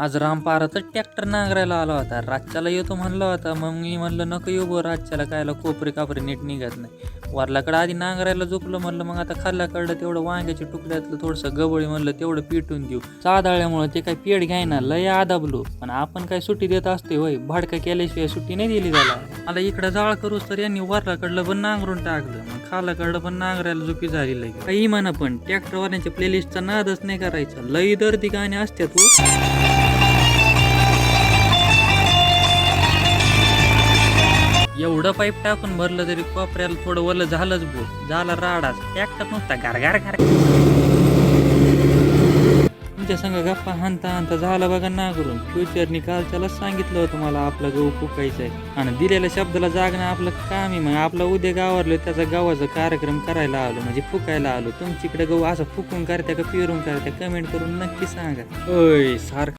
आज रामपारातच ट्रॅक्टर नांगरायला आला होता. रातच्याला येतो म्हणला होता. मग मी म्हणलं नको येऊ बरं रातच्याला कायला कोपरे कापरे नीट निघत नाही. वरलाकडं आधी नांगरायला झोपलं म्हणलं मग आता खाल्ल्याकडलं तेवढं वांग्याच्या तुकड्यातलं थोडंसं गबळी म्हणलं तेवढं पिटून देऊ. चादाळ्यामुळं ते काय पेड घ्यायना लय आदाबलो. पण आपण काय सुट्टी देत असते होय भाडका केल्याशिवाय सुट्टी नाही दिली त्याला. मला इकडं जाळ करूस तर यांनी वरलाकडलं पण नांगरून टाकलं. मग खालाकडलं पण नांगरायला झोपी झाली लगे काही म्हणा पण ट्रॅक्टरवाल्यांच्या प्लेलिस्टचा नादच नाही करायचा. लई दर्दी गाणे असतात हो. एवढं पाईप टाकून भरलं तरी कोपऱ्याला थोडं वलं झालंच बोल झाला राडाच. ट्रॅक्टर नुसता गारगार गार तुमच्या संग गप्पा हानता हानता झाला बघा ना करून. फ्युचरनी काल त्यालाच सांगितलं होतं मला आपला गहू फुकायचा आहे आणि दिलेल्या शब्दाला जागणं आपलं काम आहे मग. आपला उद्या गावारलो त्याचा गावाचा कार्यक्रम करायला आलो म्हणजे फुकायला आलो. तुमच्याकडे गहू असं फुकून करत्या का पिरून करत्या? कमेंट करून नक्की सांगा. होय सारखं